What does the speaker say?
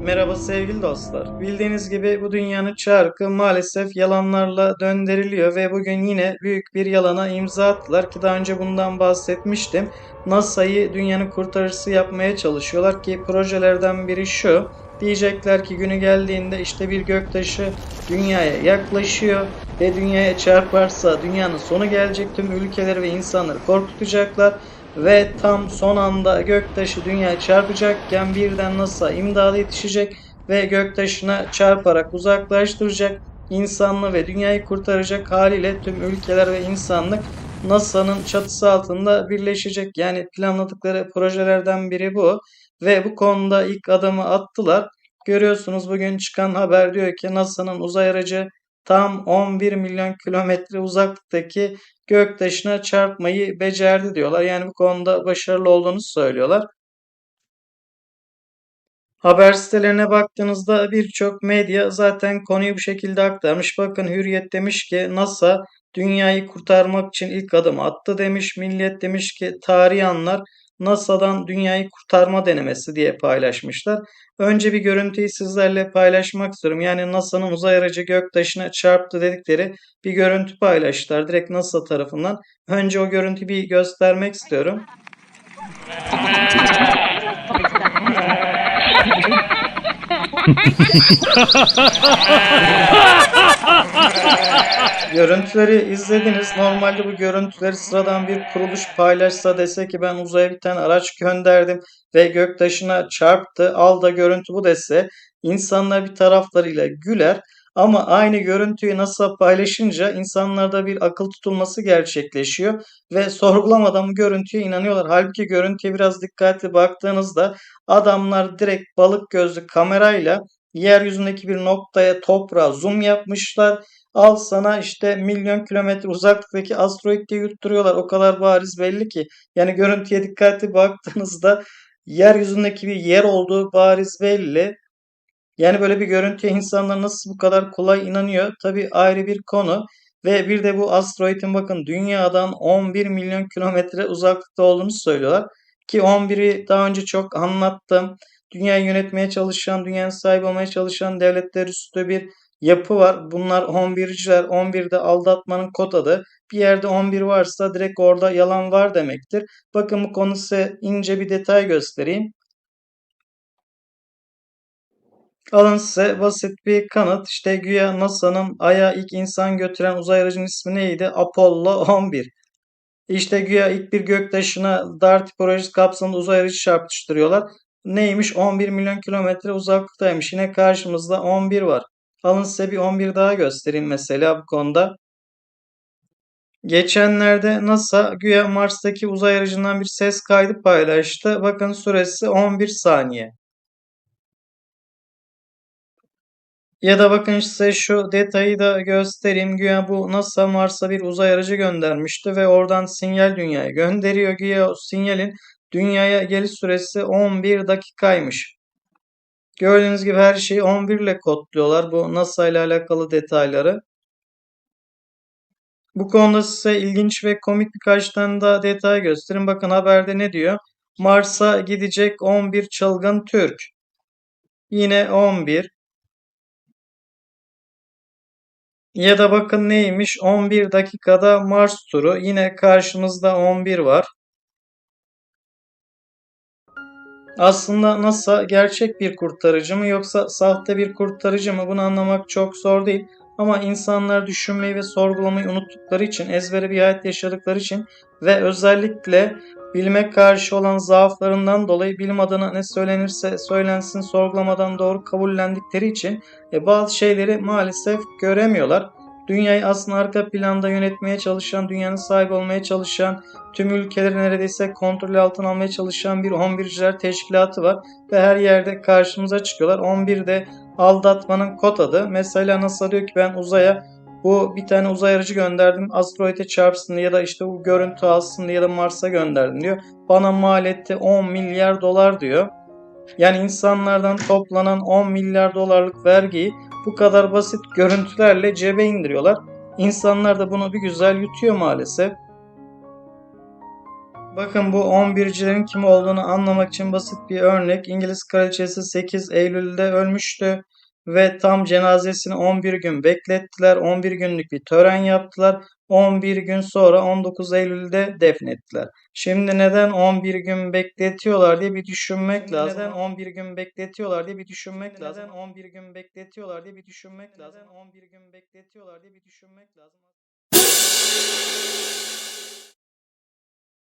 Merhaba sevgili dostlar. Bildiğiniz gibi bu dünyanın çarkı maalesef yalanlarla döndürülüyor ve bugün yine büyük bir yalana imza attılar ki daha önce bundan bahsetmiştim. NASA'yı dünyanın kurtarıcısı yapmaya çalışıyorlar ki projelerden biri şu. Diyecekler ki günü geldiğinde işte bir göktaşı dünyaya yaklaşıyor ve dünyaya çarparsa dünyanın sonu gelecek tüm ülkeleri ve insanları korkutacaklar ve tam son anda göktaşı dünyaya çarpacakken birden NASA imdada yetişecek ve göktaşına çarparak uzaklaştıracak insanlığı ve dünyayı kurtaracak haliyle tüm ülkeler ve insanlık NASA'nın çatısı altında birleşecek. Yani planladıkları projelerden biri bu ve bu konuda ilk adımı attılar. Görüyorsunuz bugün çıkan haber diyor ki NASA'nın uzay aracı tam 11 milyon kilometre uzaklıktaki göktaşına çarpmayı becerdi diyorlar. Yani bu konuda başarılı olduğunu söylüyorlar. Haber sitelerine baktığınızda birçok medya zaten konuyu bu şekilde aktarmış. Bakın Hürriyet demiş ki NASA dünyayı kurtarmak için ilk adım attı demiş. Milliyet demiş ki tarihi anlar NASA'dan dünyayı kurtarma denemesi diye paylaşmışlar. Önce bir görüntüyü sizlerle paylaşmak istiyorum. Yani NASA'nın uzay aracı göktaşına çarptı dedikleri bir görüntü paylaştılar. Direkt NASA tarafından. Önce o görüntüyü bir göstermek istiyorum. Görüntüleri izlediniz. Normalde bu görüntüleri sıradan bir kuruluş paylaşsa dese ki ben uzaya bir tane araç gönderdim ve göktaşına çarptı. Al da görüntü bu dese insanlar bir taraflarıyla güler. Ama aynı görüntüyü NASA paylaşınca insanlarda bir akıl tutulması gerçekleşiyor ve sorgulamadan bu görüntüye inanıyorlar. Halbuki görüntüye biraz dikkatli baktığınızda adamlar direkt balık gözlü kamerayla yeryüzündeki bir noktaya toprağa zoom yapmışlar Al sana işte milyon kilometre uzaklıktaki asteroid diye yutturuyorlar. O kadar bariz belli ki. Yani görüntüye dikkatli baktığınızda yeryüzündeki bir yer olduğu bariz belli. Yani böyle bir görüntüye insanlar nasıl bu kadar kolay inanıyor? Tabii ayrı bir konu. Ve bir de bu asteroidin bakın dünyadan 11 milyon kilometre uzaklıkta olduğunu söylüyorlar. Ki 11'i daha önce çok anlattım. Dünyayı yönetmeye çalışan, dünyanın sahibi olmaya çalışan devletler üstü bir yapı var. Bunlar 11'ciler. 11'de aldatmanın kod adı. Bir yerde 11 varsa direkt orada yalan var demektir. Bakın bu konu size ince bir detay göstereyim. Alın size basit bir kanıt. İşte güya NASA'nın Ay'a ilk insan götüren uzay aracının ismi neydi? Apollo 11. İşte güya ilk bir göktaşına DART projesi kapsamında uzay aracı çarpıştırıyorlar. Neymiş? 11 milyon kilometre uzaklıktaymış. Yine karşımızda 11 var. Alın size bir 11 daha göstereyim mesela bu konuda. Geçenlerde NASA güya Mars'taki uzay aracından bir ses kaydı paylaştı. Bakın süresi 11 saniye. Ya da bakın size şu detayı da göstereyim. Güya bu NASA Mars'a bir uzay aracı göndermişti ve oradan sinyal dünyaya gönderiyor. Güya o sinyalin dünyaya geliş süresi 11 dakikaymış. Gördüğünüz gibi her şeyi 11 ile kodluyorlar. Bu NASA ile alakalı detayları. Bu konuda size ilginç ve komik birkaç tane daha detay göstereyim. Bakın haberde ne diyor? Mars'a gidecek 11 çılgın Türk. Yine 11. Ya da bakın neymiş? 11 dakikada Mars turu. Yine karşımızda 11 var. Aslında NASA gerçek bir kurtarıcı mı yoksa sahte bir kurtarıcı mı bunu anlamak çok zor değil. Ama insanlar düşünmeyi ve sorgulamayı unuttukları için, ezbere bir hayat yaşadıkları için ve özellikle bilime karşı olan zaaflarından dolayı bilim adına ne söylenirse söylensin sorgulamadan doğru kabullendikleri için e, bazı şeyleri maalesef göremiyorlar. Dünyayı aslında arka planda yönetmeye çalışan, dünyanın sahibi olmaya çalışan, tüm ülkeleri neredeyse kontrol altına almaya çalışan bir 11'ciler teşkilatı var. Ve her yerde karşımıza çıkıyorlar. 11'de aldatmanın kod adı. Mesela NASA diyor ki ben uzaya bu bir tane uzay aracı gönderdim. Asteroide çarpsın ya da işte bu görüntü alsın ya da Mars'a gönderdim diyor. Bana maliyeti 10 milyar dolar diyor. Yani insanlardan toplanan 10 milyar dolarlık vergiyi bu kadar basit görüntülerle cebe indiriyorlar. İnsanlar da bunu bir güzel yutuyor maalesef. Bakın bu 11'cilerin kim olduğunu anlamak için basit bir örnek. İngiliz kraliçesi 8 Eylül'de ölmüştü ve tam cenazesini 11 gün beklettiler. 11 günlük bir tören yaptılar. 11 gün sonra 19 Eylül'de defnettiler. Şimdi neden 11 gün bekletiyorlar diye bir düşünmek Şimdi lazım. neden 11 gün bekletiyorlar diye bir düşünmek Şimdi lazım. neden 11 gün bekletiyorlar diye bir düşünmek lazım. 11 gün bekletiyorlar diye bir düşünmek lazım.